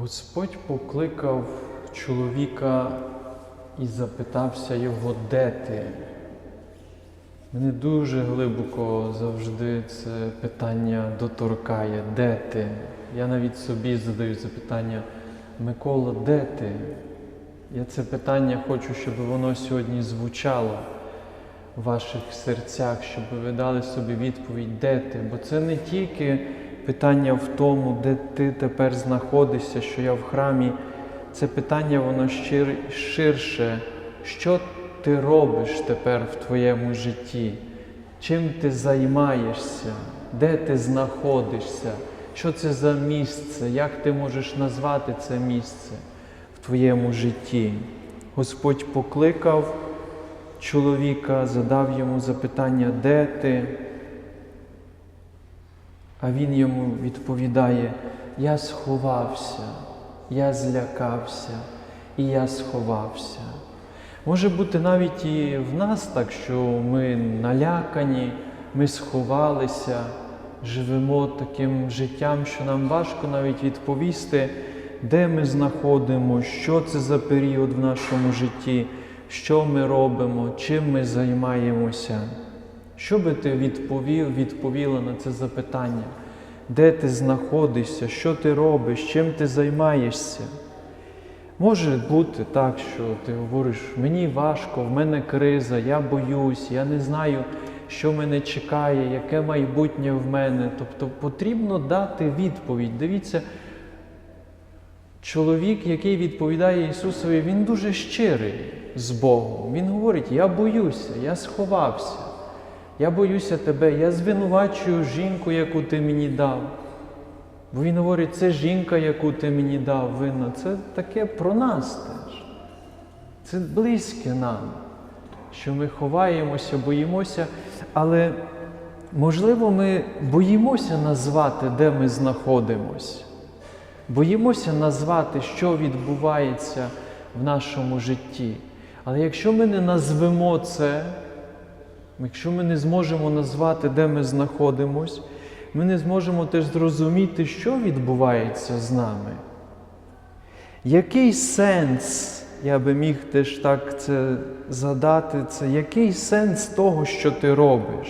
Господь покликав чоловіка і запитався його, де ти? Мене дуже глибоко завжди це питання доторкає, де ти? Я навіть собі задаю запитання, Микола, де ти? Я це питання хочу, щоб воно сьогодні звучало в ваших серцях, щоб ви дали собі відповідь, де ти? Бо це не тільки питання в тому, де ти тепер знаходишся, що я в храмі. Це питання, воно щир, ширше. Що ти робиш тепер в твоєму житті? Чим ти займаєшся? Де ти знаходишся? Що це за місце? Як ти можеш назвати це місце в твоєму житті? Господь покликав чоловіка, задав йому запитання, де ти? А він йому відповідає: Я сховався, я злякався і я сховався. Може бути навіть і в нас так, що ми налякані, ми сховалися, живемо таким життям, що нам важко навіть відповісти, де ми знаходимо, що це за період в нашому житті, що ми робимо, чим ми займаємося. Що би ти відповів, відповіла на це запитання? Де ти знаходишся, що ти робиш, чим ти займаєшся? Може бути так, що ти говориш, мені важко, в мене криза, я боюсь, я не знаю, що мене чекає, яке майбутнє в мене. Тобто потрібно дати відповідь. Дивіться, чоловік, який відповідає Ісусові, він дуже щирий з Богом. Він говорить: Я боюся, я сховався, я боюся тебе, я звинувачую жінку, яку ти мені дав. Бо він говорить, це жінка, яку ти мені дав винна. Це таке про нас теж. Це близьке нам, що ми ховаємося, боїмося, але можливо, ми боїмося назвати, де ми знаходимося. Боїмося назвати, що відбувається в нашому житті. Але якщо ми не назвемо це, якщо ми не зможемо назвати, де ми знаходимось, ми не зможемо теж зрозуміти, що відбувається з нами. Який сенс, я би міг теж так це задати, це який сенс того, що ти робиш?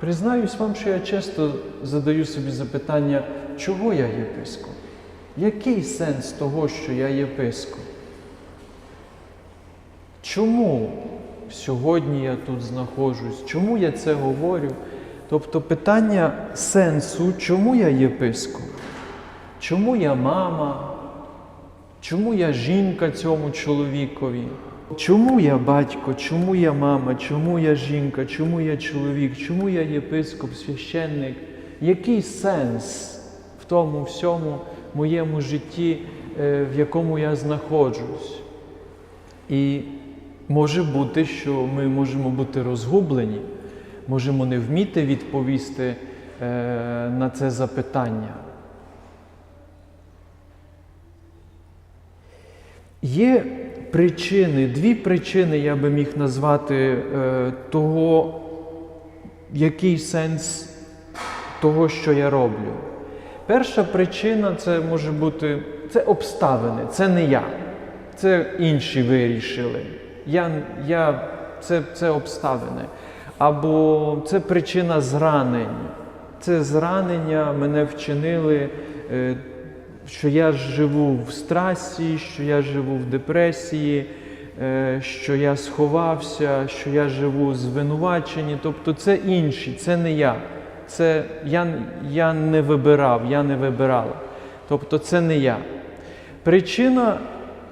Признаюсь вам, що я часто задаю собі запитання, чого я єпископ? Який сенс того, що я єпископ? Чому сьогодні я тут знаходжусь? Чому я це говорю? Тобто питання сенсу, чому я єпископ? Чому я мама? Чому я жінка цьому чоловікові? Чому я батько, чому я мама, чому я жінка, чому я чоловік, чому я єпископ, священник? Який сенс в тому всьому моєму житті, е, в якому я знаходжусь? І може бути, що ми можемо бути розгублені, можемо не вміти відповісти е, на це запитання. Є причини, дві причини я би міг назвати е, того, який сенс того, що я роблю. Перша причина це може бути це обставини, це не я. Це інші вирішили. Я, я, Це, це обставини. Або це причина зранень. Це зранення мене вчинили. Що я живу в страсі, що я живу в депресії, е, що я сховався, що я живу звинувачені. Тобто це інші, це не я. Це я, я не вибирав, я не вибирала. Тобто це не я. Причина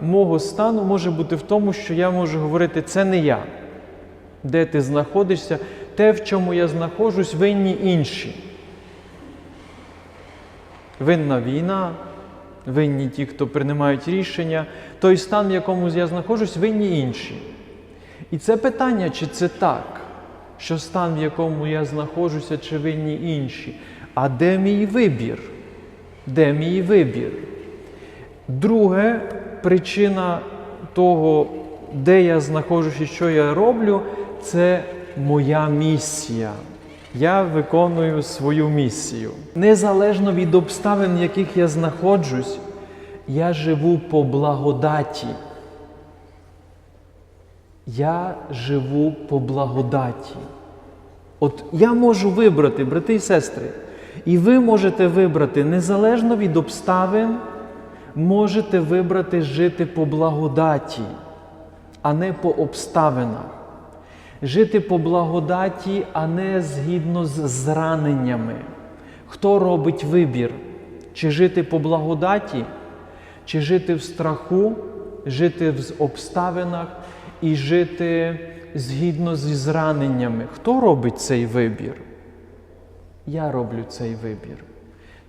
мого стану може бути в тому, що я можу говорити, це не я. Де ти знаходишся, те, в чому я знаходжусь, винні інші. Винна війна, винні ті, хто приймають рішення, той стан, в якому я знаходжусь, винні інші. І це питання, чи це так, що стан, в якому я знаходжуся, чи винні інші. А де мій вибір? Де мій вибір? Друге, причина того, де я знаходжусь і що я роблю, це моя місія. Я виконую свою місію. Незалежно від обставин, в яких я знаходжусь, я живу по благодаті. Я живу по благодаті. От я можу вибрати, брати і сестри, і ви можете вибрати незалежно від обставин, можете вибрати жити по благодаті, а не по обставинах. Жити по благодаті, а не згідно з зраненнями. Хто робить вибір? Чи жити по благодаті, чи жити в страху, жити в обставинах і жити згідно зі зраненнями? Хто робить цей вибір? Я роблю цей вибір.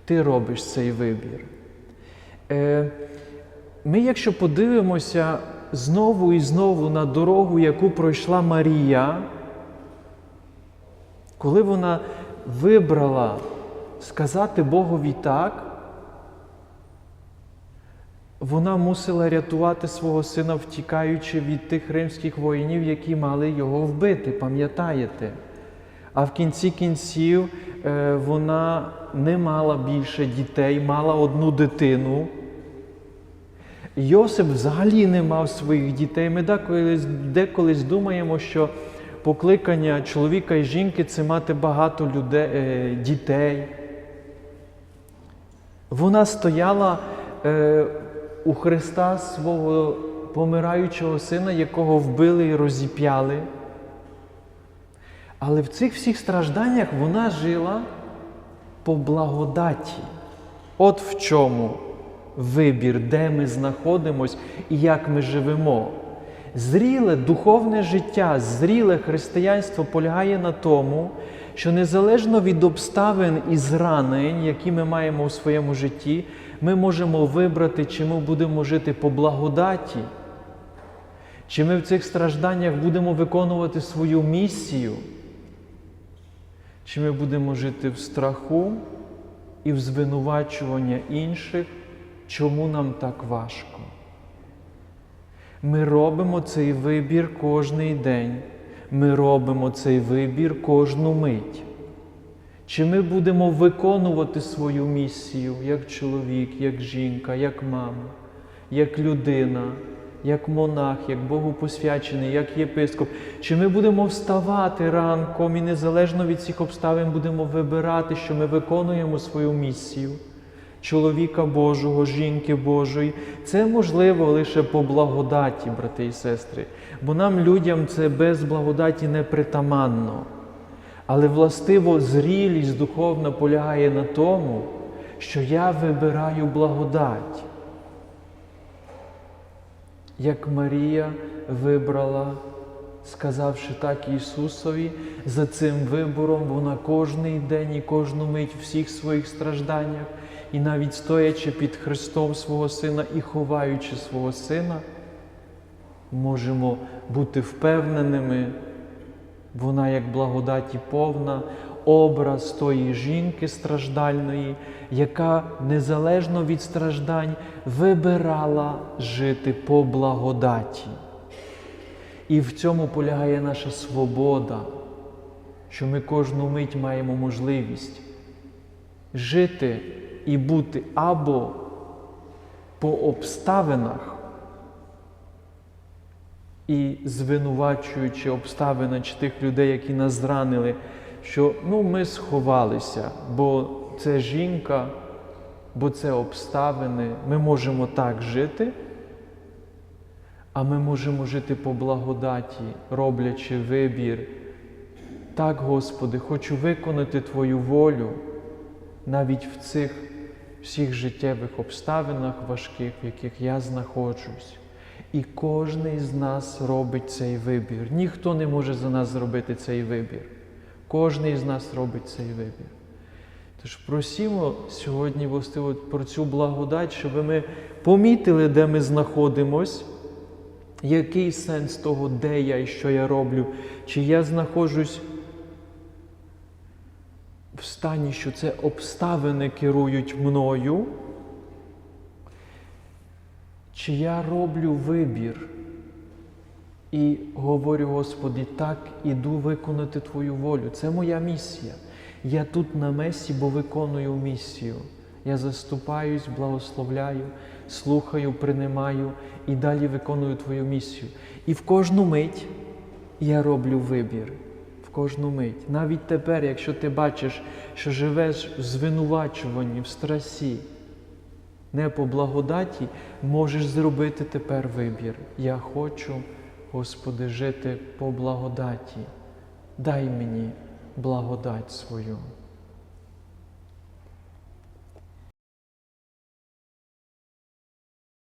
Ти робиш цей вибір. Е, Ми, якщо подивимося знову і знову на дорогу, яку пройшла Марія, коли вона вибрала сказати Богові так, вона мусила рятувати свого сина, втікаючи від тих римських воїнів, які мали його вбити, пам'ятаєте? А в кінці кінців е, вона не мала більше дітей, мала одну дитину. Йосип взагалі не мав своїх дітей. Ми деколись, думаємо, що покликання чоловіка і жінки це мати багато людей, е, дітей. Вона стояла е, у Христа свого помираючого сина, якого вбили і розіп'яли. Але в цих всіх стражданнях вона жила по благодаті. От в чому вибір, де ми знаходимось і як ми живемо. Зріле духовне життя, зріле християнство полягає на тому, що незалежно від обставин і зранень, які ми маємо у своєму житті, ми можемо вибрати, чи ми будемо жити по благодаті, чи ми в цих стражданнях будемо виконувати свою місію, чи ми будемо жити в страху і в звинувачування інших, чому нам так важко. Ми робимо цей вибір кожний день. Ми робимо цей вибір кожну мить. Чи ми будемо виконувати свою місію як чоловік, як жінка, як мама, як людина, як монах, як Богу посвячений, як єпископ? Чи ми будемо вставати ранком і незалежно від цих обставин будемо вибирати, що ми виконуємо свою місію? Чоловіка Божого, жінки Божої, це можливо лише по благодаті, брати і сестри, бо нам, людям, це без благодаті не притаманно. Але властиво зрілість духовна полягає на тому, що я вибираю благодать. Як Марія вибрала, сказавши так Ісусові, за цим вибором вона кожний день і кожну мить всіх своїх стражданнях, і навіть стоячи під Христом свого Сина і ховаючи свого Сина, можемо бути впевненими. Вона, як благодаті повна, образ тої жінки страждальної, яка незалежно від страждань вибирала жити по благодаті. І в цьому полягає наша свобода, що ми кожну мить маємо можливість жити і бути або по обставинах і звинувачуючи обставини чи тих людей, які нас зранили, що ну, ми сховалися, бо це жінка, бо це обставини. Ми можемо так жити, а ми можемо жити по благодаті, роблячи вибір. Так, Господи, хочу виконати Твою волю навіть в цих всіх життєвих обставинах важких, в яких я знаходжусь. І кожен з нас робить цей вибір. Ніхто не може за нас зробити цей вибір. Кожен з нас робить цей вибір. Тож просімо сьогодні властиво про цю благодать, щоб ми помітили, де ми знаходимось, який сенс того, де я і що я роблю, чи я знаходжусь в стані, що це обставини керують мною. Чи я роблю вибір і говорю, Господи, так іду виконати Твою волю. Це моя місія. Я тут на месі, бо виконую місію. Я заступаюсь, благословляю, слухаю, принимаю і далі виконую Твою місію. І в кожну мить я роблю вибір. Кожну мить. Навіть тепер, якщо ти бачиш, що живеш в звинувачуванні, в страсі, не по благодаті, можеш зробити тепер вибір. Я хочу, Господи, жити по благодаті. Дай мені благодать свою.